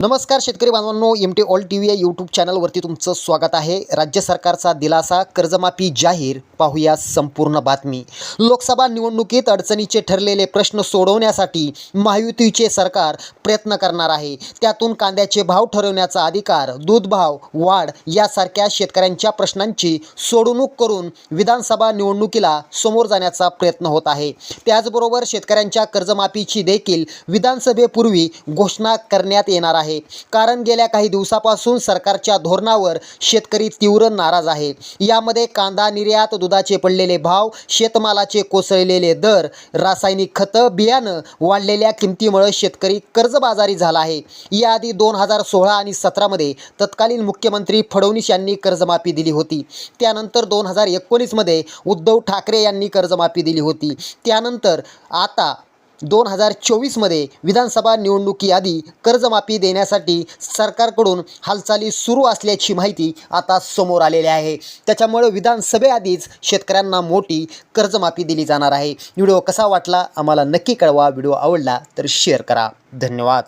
नमस्कार शेतकरी बांधवांनो M T all T V या यूट्यूब चॅनलवरती तुमचं स्वागत आहे. राज्य सरकारचा दिलासा कर्जमाफी जाहीर पाहूया संपूर्ण बातमी. लोकसभा निवडणुकीत अडचणीचे ठरलेले प्रश्न सोडवण्यासाठी महायुतीचे सरकार प्रयत्न करणार आहे. त्यातून कांद्याचे भाव ठरवण्याचा अधिकार दूध भाव वाढ यासारख्या शेतकऱ्यांच्या प्रश्नांची सोडवणूक करून विधानसभा निवडणुकीला समोर जाण्याचा प्रयत्न होत आहे. त्याचबरोबर शेतकऱ्यांच्या कर्जमाफीची देखील विधानसभेपूर्वी घोषणा करण्यात येणार आहे. कारण गेल्या काही दिवसापासून सरकारच्या धोरणावर शेतकरी तीव्र नाराज आहे. यामध्ये कांदा निर्यात दुधाचे पडलेले भाव शेतमालाचे कोसळलेले दर रासायनिक खतं बियाणं वाढलेल्या किमतीमुळे शेतकरी कर्जबाजारी झाला आहे. याआधी दोन हजार सोळा आणि सतरामध्ये तत्कालीन मुख्यमंत्री फडणवीस यांनी कर्जमाफी दिली होती. त्यानंतर दोन हजार एकोणीसमध्ये उद्धव ठाकरे यांनी कर्जमाफी दिली होती. त्यानंतर आता दोन हजार चोवीसमध्ये विधानसभा निवडणुकीआधी कर्जमाफी देण्यासाठी सरकारकडून हालचाली सुरू असल्याची माहिती आता समोर आलेली आहे. त्याच्यामुळे विधानसभेआधीच शेतकऱ्यांना मोठी कर्जमाफी दिली जाणार आहे. व्हिडिओ कसा वाटला? आम्हाला नक्की कळवा. व्हिडिओ आवडला तर शेअर करा. धन्यवाद.